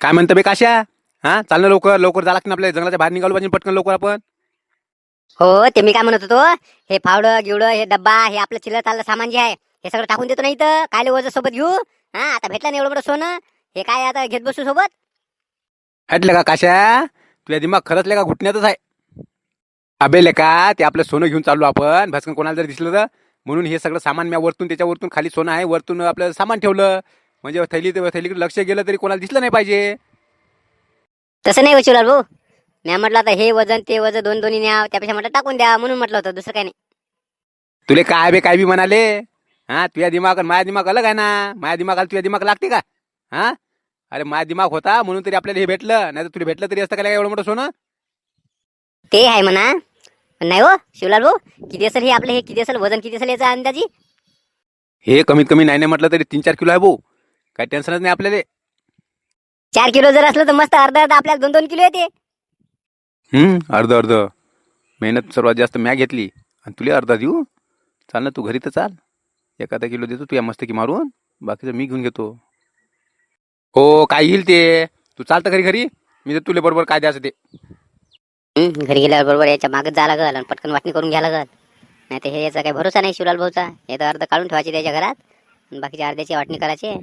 काय म्हणतं बे काशा हा? चाल ना लवकर लवकर जा लागतं आपल्या जंगलाच्या बाहेर निघालो पाहिजे पटकन लवकर आपण. हो ते मी काय म्हणत होतो हे फावडं गिवडं हे डब्बा हे आपलं चिल्लर चाललं सामान जे आहे हे सगळं टाकून देतो नाही तर काय वज सोबत घेऊ? हा आता भेटलं ना एवढं मोठं सोनं. हे काय आता घेत बसू सोबत? हटले का काशा तुझ्या दिमाग खरंच का घुटण्यातच आहे. अबे लेका ते आपलं सोनं घेऊन चाललो आपण. भस्कन कोणाला जर दिसलं तर. म्हणून हे सगळं सामान मी वरतून त्याच्या वरतून खाली सोनं आहे. वरतून आपलं सामान ठेवलं. म्हणजे थैली थैलीकडे लक्ष गेलं तरी कोणाला दिसलं नाही पाहिजे. तसं नाही वशिवलाल भाऊ. मी म्हटलं आता हे वजन ते वजन दोन दोन्ही न्या त्यापेक्षा म्हटलं टाकून द्या म्हणून म्हटलं होतं दुसरं काही नाही. तुले काय बे काय बी म्हणाले? हा तुझ्या दिमाग आणि माझ्या दिमाग अलग आहे ना? माझ्या दिमागाला तुझ्या दिमाग लागते का? हा? अरे माझा दिमाग होता म्हणून तरी आपल्याला हे भेटलं. नाही तर तुला भेटलं तरी असतं का एवढं मोठं सोनं? ते आहे म्हणा. पण नाही हो शिवलाल भाऊ किती असेल हे आपलं हे किती असेल वजन किती असेल याचा अंदाजी? हे कमीत कमी नाही नाही म्हटलं तरी तीन चार किलो आहे भाऊ. काही टेन्शनच नाही आपल्याला. चार किलो जर असलं तर मस्त अर्धा अर्धा आपल्याला दोन दोन किलो येते. हम्म अर्ध अर्ध. मेहनत सर्वात जास्त म्या घेतली आणि तुला अर्धा देऊ. चाल ना तू घरी तर चाल. एखादा किलो देतो तुया मस्त की मारून. बाकीचं मी घेऊन घेतो. हो काय येईल ते? तू चालतं घरी घरी? मी तर तुला बरोबर काय द्यायचं ते घरी गेल्यावर बरोबर याच्या मागत जावं लागल आणि पटकन वाटणी करून घ्यावं लागल. नाही तर हे याचा काही भरोसा नाही शिवलाल भाऊचा. हे तर अर्ध काढून ठेवायचे त्याच्या घरात. आणि बाकीच्या अर्ध्याची वाटणी करायची.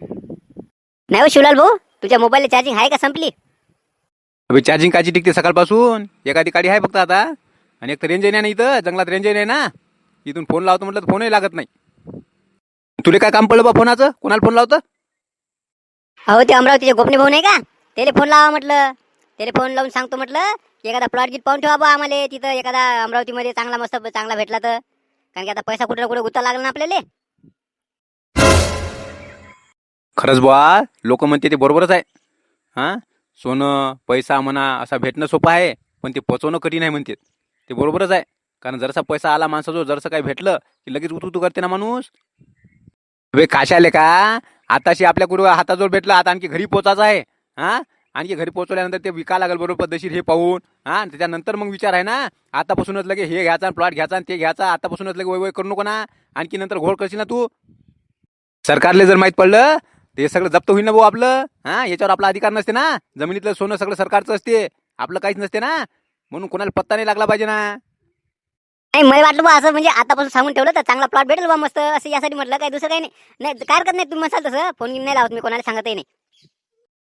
नाही हो शिवलाल भाऊ तुझ्या मोबाईलला चार्जिंग आहे का संपली? अबे चार्जिंग काची टिकते सकाळपासून? एखादी काडी आहे फक्त आता. आणि एक तर रेंज नाही ना इथं जंगलात रेंज नाही ना. इथून फोन लावतो म्हटलं तर फोनही लागत नाही. तुला काय काम पडलं बा फोनाचं? कोणाला फोन लावतं? अहो ते अमरावतीचे गोपने भाऊ नाही का? त्याला फोन लावा म्हटलं. त्याला फोन लावून सांगतो म्हटलं की एखादा प्लॉट गीत पाहून ठेवा बा आम्हाला. तिथं एखादा अमरावतीमध्ये चांगला मस्त चांगला भेटला तर. कारण की आता पैसा कुठे ना कुठे गुत्ता लागला ना आपल्याला. खरंच बुवा लोक म्हणते ते बरोबरच आहे. हां? सोनं पैसा म्हणा असा भेटणं सोपं आहे पण ते पोचवणं कठीण आहे म्हणते. ते बरोबरच आहे. कारण जरासा पैसा आला माणसाजवळ जरसं काही भेटलं की लगेच उतू करते ना माणूस? वे काशाले का? आताशी आपल्या कुठं हाताजवळ भेटलं आता आणखी घरी पोचायचं आहे. हां? आणखी घरी पोचवल्यानंतर ते विका लागेल बरोबर पद्धतशीर हे पाहून. हां? त्याच्यानंतर मग विचार आहे ना? आतापासूनच लगे हे घ्यायचा प्लॉट घ्यायचा आणि ते घ्यायचा आतापासूनच लगे वय वय करू नको ना. आणखी नंतर घोळ करशील ना तू? सरकारले जर माहीत पडलं ते सगळं जप्त होईल ना भाऊ आपलं? हा याच्यावर आपला अधिकार नसते ना. जमिनीतलं सोनं सगळं सरकारचं असते. आपलं काहीच नसते ना. म्हणून कोणाला पत्ता नाही लागला पाहिजे ना. नाही मला वाटलं बा असं म्हणजे आतापासून सांगून ठेवलं तर चांगला प्लॉट भेटेल बा मस्त. असं यासाठी म्हटलं काय दुसरं काही नाही. नाही काय हरकत नाही तुम्ही म्हणसाल तसं. फोन नाही लावत मी कोणाला सांगतही नाही.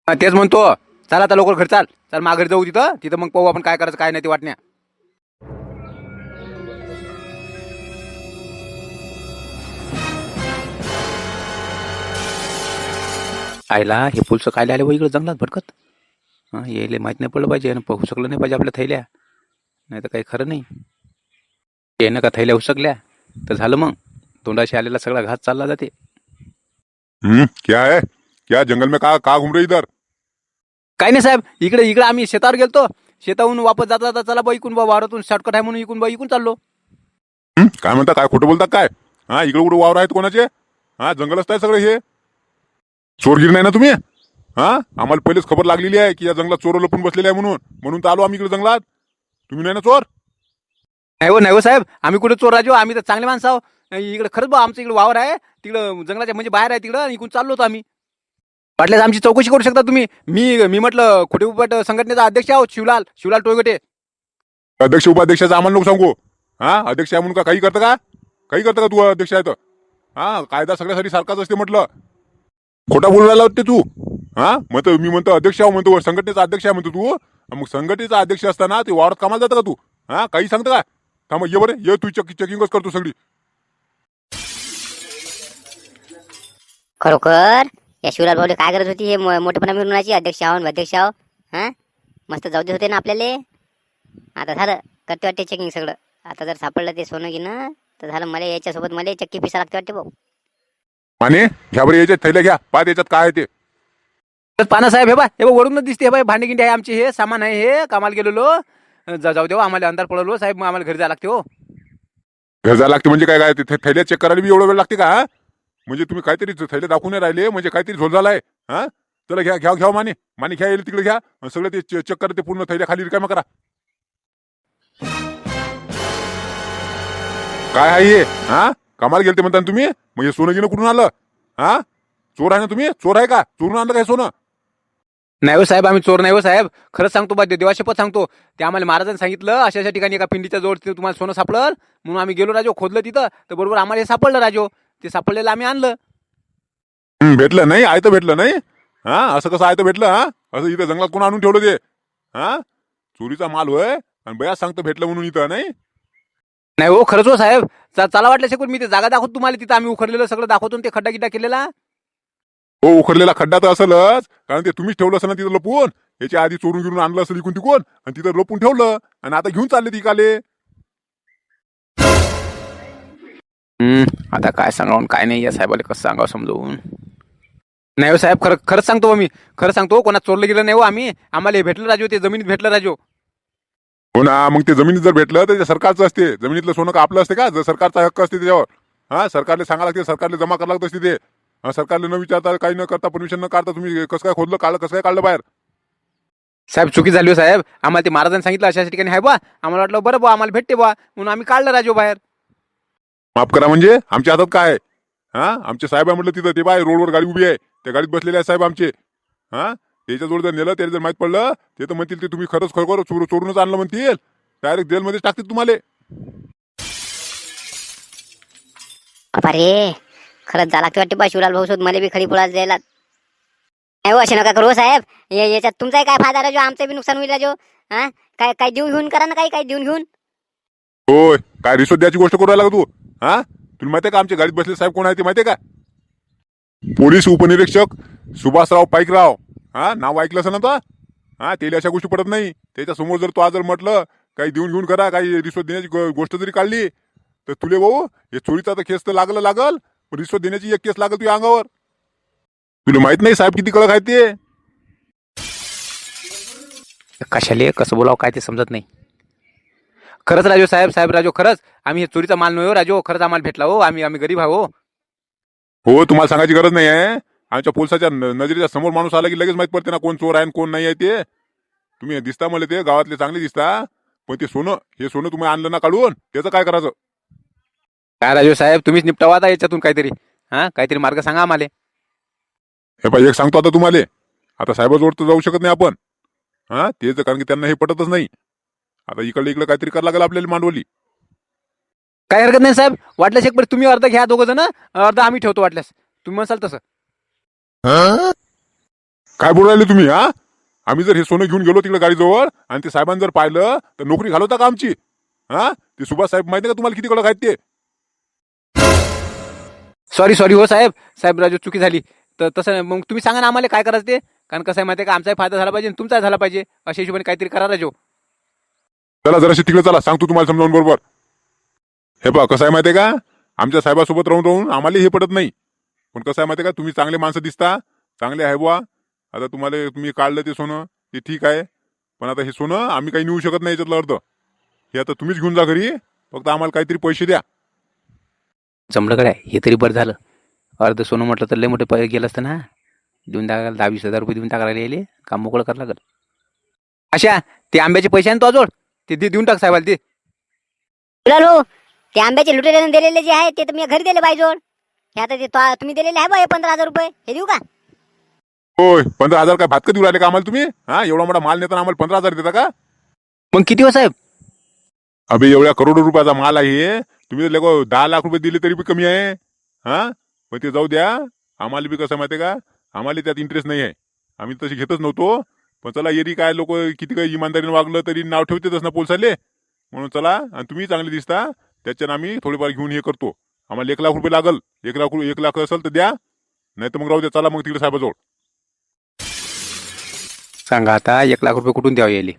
हा, तेच म्हणतो. चल आता लवकर घर चाल. चल माघारी जाऊ तिथं. तिथं मग पाहू आपण काय करायचं काय नाही ते वाटण्या. आयला हे पुलचं काय आले इकडे जंगलात भटकत हां यायले माहीत नाही पडलं पाहिजे पाहू शकलं नाही पाहिजे आपल्या थैल्या. नाही तर काही खरं नाही. येणं का थैल्या हुसकल्या? तर झालं मग. तोंडाशी आलेला सगळा घास चालला जाते. हम्म क्या है? क्या जंगल में कहा कहा घूम रहे इधर? काही नाही साहेब इकडे इकडे आम्ही शेतावर गेलतो. शेताहून वापस जाता जाता चला बा इकून बा वावरातून शॉर्टकट आहे म्हणून इकून बा इकून चाललो. काय म्हणता काय खोटं बोलता काय? हा इकडे कुठे वावर आहेत कोणाचे? हा जंगल असताय सगळे हे. चोरगिरी नाही ना तुम्ही? हा? आम्हाला पहिलेच खबर लागलेली आहे की या जंगलात चोर लपून बसलेले आहे म्हणून. म्हणून तर आलो आम्ही इकडे जंगलात. तुम्ही नाही ना चोर? नाही हो नाही हो साहेब. आम्ही कुठे चोर राजो? आम्ही तर चांगले माणसं आहो. नाही, इकडे खरंच बा आमचं इकडे वावर आहे. तिकडं जंगलाच्या म्हणजे बाहेर आहे तिकडं. इकून चाललो होतो आम्ही. वाटल्यास आमची चौकशी करू शकता तुम्ही. मी मी म्हटलं खोटे उपट संघटनेचा अध्यक्ष आहोत शिवलाल. शिवलाल टोयगटे. अध्यक्ष उपाध्यक्षाचं आम्हाला नको सांगू. हा? अध्यक्ष आहे म्हणून का काही करतं का? काही करतं का तू अध्यक्ष आहे तर? हा? कायदा सगळ्यासाठी सारखाच असते म्हटलं. खोटा बोलू राहिला होते तू. हा? म्हणतो मी म्हणतो अध्यक्ष आहे म्हणतो संघटनेचा अध्यक्ष आहे म्हणतो तू. मग संघटनेचा अध्यक्ष असताना ते वावरात कामाला जातं का तू? हा? काही सांगतं का? थांब ये बरं ये तू चेक चेकिंगच करतो सगळी. खरोखर? या शिवलाल भाऊला काय गरज होती? हे मो- मोठेपणा मिळवण्याची अध्यक्ष आहो आणि अध्यक्ष आहो हा? मस्त जाऊ देत होते ना आपल्याला? आता झालं करते वाटते चेकिंग सगळं. आता जर सापडलं ते सोनं घेणं तर झालं मला याच्यासोबत मला चक्की पिसा लागते वाटते भाऊ. माने घ्या बरं याच्यात थैल्या घ्या. पाहा त्याच्यात काय आहे ते? पाना साहेब हे बा हे बा वरूनच दिसते हे बा भांडी गिंडी आहे आमची हे सामान आहे हे कामाला गेलेलो. जा जाऊ देऊ आम्हाला अंधार पडलो साहेब मग आम्हाला घरी जायला लागते हो. घर जायला लागते म्हणजे काय काय ते थे- थैल्या चेक करायला बी एवढा वेळ लागते का हा? म्हणजे तुम्ही काहीतरी थैल्या दाखवून नाही राहिले म्हणजे काहीतरी झोल झाला आहे हा? चला घ्या घ्या घ्या माने. माने घ्या येईल तिकडे घ्या. आणि सगळं ते चे- चेक करा ते पूर्ण थैल्या खाली रिकामा करा. काय आहे हे हा? कामाला गेलते म्हणता ना तुम्ही? मग हे सोनं घेणं कुठून आलं हा? चोर आहे ना तुम्ही? चोर आहे का? चोरून आणलं काय सोनं? नाही हो साहेब आम्ही चोर नाही हो साहेब. खरंच सांगतो बा देवाशपथ सांगतो. ते आम्हाला महाराजांनी सांगितलं अशा अशा ठिकाणी एका पिंडीच्या जवळ तिथं तुम्हाला सोनं सापडलं. म्हणून आम्ही गेलो राजो खोदलं तिथं. तर बरोबर आम्हाला हे सापडलं राजो. ते सापडलेलं आम्ही आणलं. हं, भेटलं नाही आयतं भेटलं नाही. हा असं कसं आयतं भेटलं हा? असं इथं जंगलात कोण आणून ठेवलं ते? हा? चोरीचा माल होय? आणि बयाच सांगतं भेटलं म्हणून इथं नाही? नाही हो खरंच हो साहेब. चला वाटलं शकून मी ते जागा दाखवतो तुम्हाला तिथं आम्ही उखडलेलं सगळं दाखवतो ते खड्डा गिड्डा केलेला. हो उखडलेला खड्डा तर असेलच. कारण ते तुम्हीच ठेवलं असेल ना तिथं लपून. याच्या आधी चोरून गिरून आणलं असेल इकून तिकून आणि तिथं लपून ठेवलं. आणि आता घेऊन चालले ती काले. हम्म, आता काय सांगावून काय नाही या साहेबाला कसं सांगावं समजवून. नाही हो साहेब खरं खरंच सांगतो मी. खरं सांगतो कोणा चोरलं गेलं नाही हो आम्ही. आम्हाला हे भेटलं राजो ते जमिनीत भेटलं राजो. हो ना मग ते जमिनीत जर भेटलं तर ते सरकारचं असते. जमिनीतलं सोनं का आपलं असते का? जर सरकारचा हक्क असते त्याच्यावर. हा सरकारला सांगा लागते सरकारला जमा करावं लागत असते ते. हा, सरकारला न विचारता काही न करता परमिशन न काढता तुम्ही कसं काय खोदलं काढलं कसं काय काढलं बाहेर? साहेब चुकी झाली हो साहेब. आम्हाला ते महाराजांनी सांगितलं अशा अशा ठिकाणी आहे बा आम्हाला वाटलं बरं बा आम्हाला भेटते बा म्हणून आम्ही काढलं राजो बाहेर. माफ करा म्हणजे आमच्या हातात काय आहे? हा आमचे साहेब आहे म्हटलं तिथं ते बाय रोडवर गाडी उभी आहे. त्या गाडीत बसलेले आहे साहेब आमचे. हा त्याच्याजवळ जर नेलं त्याला जर माहीत पडलं ते तर म्हणतील ते तुम्ही खरंच खरोखर चोर चोरूनच आणलं म्हणतील. डायरेक्ट जेलमध्ये टाकतील तुम्हाला. बापा रे खरंच जा लागते वाटते बा शिवलाल भाऊ सोबत मला बी खडी पुळा जायला नाही हो असे नका करू हो साहेब. या- याच्यात तुमचाही काय फायदा राजो? आमचं बी नुकसान होईल राजो. हा? काय काय देऊन घेऊन करा ना काही काही देऊन घेऊन? होय काय रिश्वत द्यायची गोष्ट करू राहिला का तू? हा? तुला माहितीये का आमच्या गाडीत बसले साहेब कोण आहे ते माहितीये का? पोलीस उपनिरीक्षक सुभाषराव पाईकराव हा नाव ऐकलं असं ना तो? हा त्याला अशा गोष्टी पडत नाही. त्याच्यासमोर जर तो आज जर म्हटलं काही देऊन घेऊन करा काही रिश्वत देण्याची गो- गोष्ट जरी काढली तर तुले भाऊ हे चोरीचा तर केस तर लागलं लागल पण रिश्वत देण्याची एक केस लागल तुझ्या अंगावर. तुला माहीत नाही साहेब किती कडक आहेत ते? कशाले? कसं बोलावं काय ते समजत नाही. खरंच राजो साहेब साहेब राजो खरंच. आम्ही हे चोरीचा माल नाही हो राजो. खरंच आम्हाला भेटला हो आम्ही आम्ही गरीब आहे हो तुम्हाला सांगायची गरज नाही आहे. आमच्या पोलिसाच्या नजरेच्या समोर माणूस आला की लगेच माहीत पडते ना कोण चोर आहे आणि कोण नाही आहे ते. तुम्ही दिसता मला ते गावातले चांगले दिसता. पण ते सोनं हे सोनं तुम्ही आणलं ना काढून त्याचं काय करायचं? काय राजो साहेब तुम्हीच निपटावा आता याच्यातून काहीतरी. हा काहीतरी मार्ग सांगा आम्हाला. हे पाहिजे एक सांगतो आता तुम्हाला. आता साहेबाजवळ तर जाऊ शकत नाही आपण. हा तेच कारण की त्यांना हे पटतच नाही. आता इकडे इकडे काहीतरी करायला लागेल आपल्याला मांडवली. काय हरकत नाही साहेब वाटल्यास एक बरं तुम्ही अर्ध घ्या दोघं जण अर्ध आम्ही ठेवतो वाटल्यास. तुम्ही म्हणसाल तसं. काय बोलू राहिले तुम्ही हा? आम्ही जर हे सोनं घेऊन गेलो तिकडे गाडीजवळ आणि ते साहेबांनी जर पाहिलं तर नोकरी घालवता का आमची? हा? ते सुभाष साहेब माहिती का तुम्हाला किती कडक आहेत ते? सॉरी सॉरी हो साहेब. साहेब राजू चुकी झाली. तर तसं मग तुम्ही सांगा ना आम्हाला काय करायचं ते? कारण कसं आहे माहिती आहे का? आमचाही फायदा झाला पाहिजे आणि तुमचाही झाला पाहिजे. अशा हिशोबाने काहीतरी करा राजो. चला जराशी तिकडे चला. सांगतो तुम्हाला समजावून बरोबर. हे पहा कसं आहे माहिती आहे का? आमच्या साहेबासोबत राहून राहून आम्हाला हे पडत नाही. पण कसं आहे माहिती आहे का? तुम्ही चांगले माणसं दिसता चांगले आहे बुवा. आता तुम्हाला तुम्ही काढलं ते सोनं ते ठीक आहे. पण आता हे सोनं आम्ही काही नेऊ शकत नाही याच्यातलं अर्ध. हे आता तुम्हीच घेऊन जा घरी फक्त आम्हाला काहीतरी पैसे द्या. जमलं काय? हे तरी बरं झालं. अर्ध सोनं म्हटलं तर लय मोठे पैसे गेलं असतं ना. देऊन टाकायला दहा वीस हजार रुपये देऊन टाकायला यायले काम मोकळं करायला लागल. अशा ते आंब्याचे पैसे आहे ना तो जोड ते दे- देऊन टाक साहेबाला ते आंब्याचे लुटेऱ्यानं दिलेले जे आहे ते तर मी घरी दिले पाहिजे. हे आता ते तो- तुम्ही दिलेले आहे बा हे पंधरा हजार रुपये. हे देऊ का? होय पंधरा हजार काय भातकं देऊ राहिले का आम्हाला तुम्ही? हा एवढा मोठा माल नेताना आम्हाला पंधरा हजार देता का? मग किती हो साहेब? अबे एवढ्या करोडो रुपयाचा माल आहे हे. तुम्ही जर लगो दहा लाख रुपये दिले तरी बी कमी आहे. हा? पण ते जाऊ द्या. आम्हाला बी कसं माहिती आहे का? आम्हाला त्यात इंटरेस्ट नाही आहे. आम्ही तशी घेतच नव्हतो. पण चला येरी काय लोक किती काही इमानदारीने वागलं तरी नाव ठेवतेच ना पोलिसाले. म्हणून चला आणि तुम्ही चांगले दिसता. त्याच्यानं आम्ही थोडेफार घेऊन हे करतो. आम्हाला एक लाख रुपये लागल. एक लाख एक लाख असेल तर द्या. नाही तर मग राहू द्या चला मग तिकडे साहेबाजवळ. सांगा आता एक लाख रुपये कुठून द्यावं यायले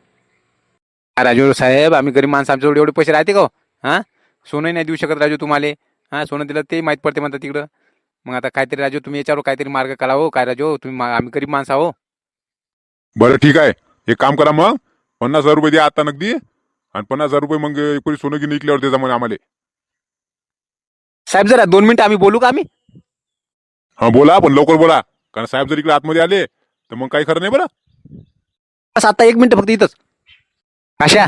हा, राजू साहेब आम्ही गरीब माणसं आमच्याजवळ एवढे पैसे राहते का हो? हा? सोनं नाही देऊ शकत राजू तुम्हाला. हा सोनं दिलं ते माहीत पडते म्हणतात तिकडं. मग आता काहीतरी राजू तुम्ही याच्यावर काहीतरी मार्ग काढा हो. काय राजू तुम्ही मा- आम्ही गरीब माणसं आहो. बरं ठीक आहे. एक काम करा मग. पन्नास हजार रुपये द्या आता नगदी. आणि पन्नास हजार रुपये मग एकोणी सोनं घेऊन निघल्यावर त्याचा मग आम्हाला. साहेब जरा दोन मिनिटं आम्ही बोलू का आम्ही? हा बोला पण लवकर बोला. कारण साहेब जर इकडे आतमध्ये आले तर मग काही खरं नाही बरं. बस आता एक मिनिट फक्त इथंच. काशा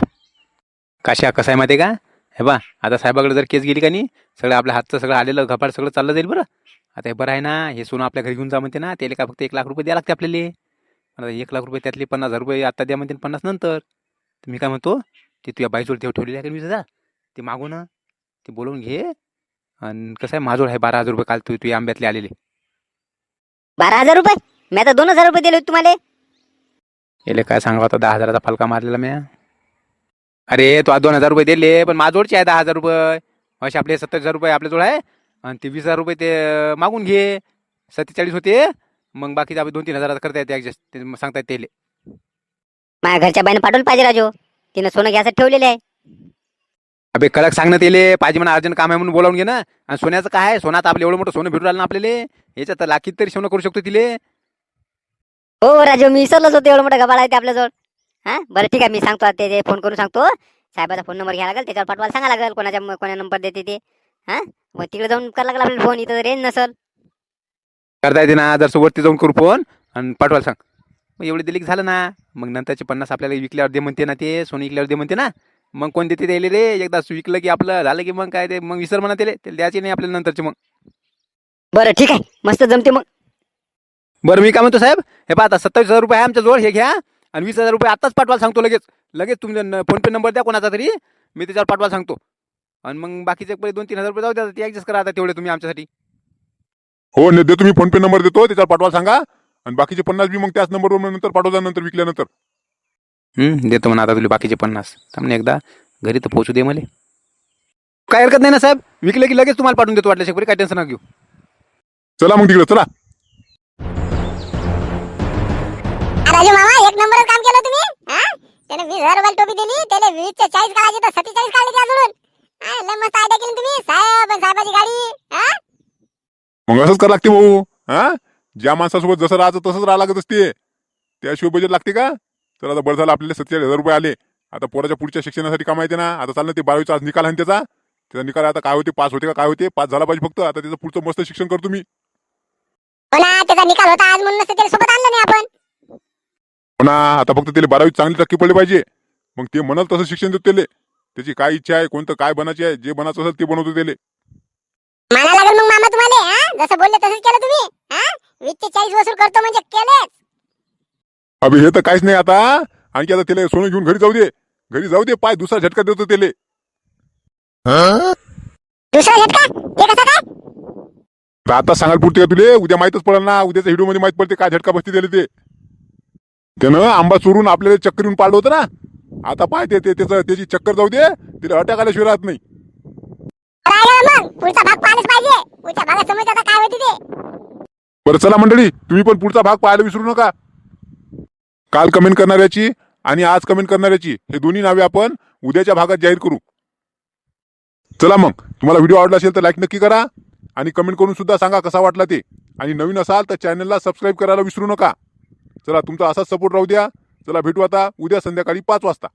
काशा कसं आहे माहिती आहे का? हे बा आता साहेबाकडे जर केस गेली का नाही सगळं आपल्या हातचं सगळं आलेलं घपाड सगळं चाललं जाईल बरं. आता हे बरं आहे ना हे सोनं आपल्या घरी घेऊन जा म्हणते ना त्याला का फक्त एक लाख रुपये द्या लागते आपल्याला. आता एक लाख रुपये त्यातले पन्नास हजार रुपये आता द्या म्हणते आणि पन्नास नंतर. तर मी काय म्हणतो ते तुझ्या बाईजवळ ठेव ठेवलेले आहे का वीस हजार ते मागून ते बोलवून घे. आणि कसं आहे माझजवळ आहे बारा हजार रुपये काल तू तुझ्या आंब्यातले आलेले. बारा हजार रुपये? मी आता दोन हजार रुपये दिले होते तुम्हाला. याले काय सांगा आता दहा हजाराचा फलका मारलेला मी अरे तू आज दोन हजार रुपये दिले पण माझजवळचे आहे दहा हजार रुपये. असे आपले सत्तर हजार रुपये आपल्याजवळ आहे. आणि ते वीस हजार रुपये ते मागून घे. सत्तेचाळीस होते. मग बाकीचे आपले दोन तीन हजारात करता येते ॲडजस्ट ते मग सांगता येते माझ्या घरच्या बाईनं पाठवलं पाहिजे राजू. तिनं सोनं घ्यायसाठी ठेवलेलं आहे. अबे कडक सांगणं तेले पाहिजे म्हणा अर्जंट काम आहे म्हणून बोलावून घे ना. आणि सोन्याचं काय आहे? सोनात आपलं एवढं मोठं सोनं भेटून राहिलं ना आपल्याला? याच्यात तर लाखीत तरी सोनं करू शकतो तिले. हो राजू मी विसरलोच होतो. एवढं मोठं गबाळ आहे ते आपल्याजवळ. हा? बरं ठीक आहे. मी सांगतो आता ते फोन करून सांगतो. साहेबाचा फोन नंबर घ्यायला लागेल. त्याच्यावर पाठवायला सांगा लागेल. कोणाच्या कोणा नंबर देते ते. हा? मग तिकडे जाऊन करायला लागेल आपल्याला फोन. इथं रेंज नसल. करता येते ना. जर वरती जाऊन करू फोन आणि पाठवायला सांग. मग एवढे दिले झालं ना. मग नंतरचे पन्नास आपल्याला विकल्यावर दे म्हणते ना ते. सोनं विकल्यावर दे म्हणते ना. मग कोण देते द्यायले रे? एकदा विकलं की आपलं झालं की मग काय ते? मग विसर म्हणा त्याला. त्याला द्यायचे नाही आपल्याला नंतरचे मग. बरं ठीक आहे. मस्त जमते मग. बरं मी काय म्हणतो साहेब? हे पहा आता सत्तावीस हजार रुपये आहे आमच्या जवळ हे घ्या. आणि वीस हजार रुपये आत्ताच पाठवायला सांगतो लगेच. लगेच तुमच्या फोनपे नंबर द्या कोणाचा तरी. मी त्याच्यावर पाठवायला सांगतो. आणि मग बाकीचे पहिले दोन तीन हजार रुपये जाऊ द्या. ते ॲडजस्ट करा आता तेवढे तुम्ही आमच्यासाठी. हो ने देतो मी फोन पे नंबर देतो त्याच्यावर पाठवा सांगा. आणि बाकीचे पन्नास बी मग त्याच नंबरवर नंतर पाठवता नंतर विकल्यानंतर. देतो म्हणा आता तुला बाकीचे पन्नास. थांबणे एकदा. घरी तर पोहोचू दे मला. काय हरकत नाही ना साहेब? विकले की लगेच तुम्हाला पाठवून देतो वाटलं शेवटी काय टेन्शन नका घेऊ. चला मग तिकडे चला. राजू मामा एक नंबर काम केलं तुम्ही? हा? त्याने वीस हजार रुपये टोपी दिली त्याने वीस चे चाळीस काढायचे तर सत्तेचाळीस काढले त्या जोडून हा, लय मस्त आयडिया केली तुम्ही साहेब आणि साहेबाची गाडी हा? मग असंच करा लागते भाऊ हा? ज्या माणसासोबत जसं राहायचं तसंच राहा लागत असते. त्याशिवाय बजेट लागते का? तर आता बरं झालं आपल्याला सत्तेचाळीस हजार रुपये आले. आता पोराच्या पुढच्या शिक्षणासाठी कमायचे ना. आता चाललं ते बारावीचा आज निकाल आहे ना त्याचा. त्याचा निकाल आता काय होते पास होते का काय होते पास झाला पाहिजे फक्त. आता त्याचं पुढचं मस्त शिक्षण करतो मी हो ना त्याचा निकाल होता आज म्हणून त्याला सोबत आणलं नाही आपण. हो ना आता फक्त त्याला बारावीत चांगली टक्के पडले पाहिजे. मग ते म्हणाल तसं शिक्षण देतो त्याले. त्याची काय इच्छा आहे कोणतं काय बनायची आहे जे बनायचं असेल ते बनवतो त्याले. माना लागेल मग मामा तुम्हाला हा? जसं बोलले तसंच केलं तुम्ही हा? वीस ते चाळीस वसूल करतो म्हणजे केलेच. अबे हे तर काहीच नाही आता. आणखी आता त्याला सोनं घेऊन घरी जाऊ दे. घरी जाऊ दे पाय दुसरा झटका देतो त्याले दुसरा झटका? ते कसा काय? तर आता सांगायला पुरते का तुले? उद्या माहितच पडेल ना. उद्याच्या व्हिडिओमध्ये माहीत पडते काय झटका बसती दिले ते. त्यानं आंबा चोरून आपल्याला चक्कर येऊन पाडलं होतं ना. आता पाय ते ते- त्याचं त्याची चक्कर जाऊ दे. तिला अटॅक आल्याशिवाय राहत नाही. पुढचा भाग पाहिलाच पाहिजे. पुढच्या भागात समजतं आता काय होती ते? बरं चला मंडळी तुम्ही पण पुढचा भाग पाहायला विसरू नका. काल कमेंट करणाऱ्याची आणि आज कमेंट करणाऱ्याची हे दोन्ही नावे आपण उद्याच्या भागात जाहीर करू. चला मग तुम्हाला व्हिडिओ आवडला असेल तर लाईक नक्की करा आणि कमेंट करून सुद्धा सांगा कसा वाटला ते. आणि नवीन असाल तर चॅनलला सबस्क्राईब करायला विसरू नका. चला तुमचा असाच सपोर्ट राहू द्या. चला भेटू आता उद्या संध्याकाळी पाच वाजता.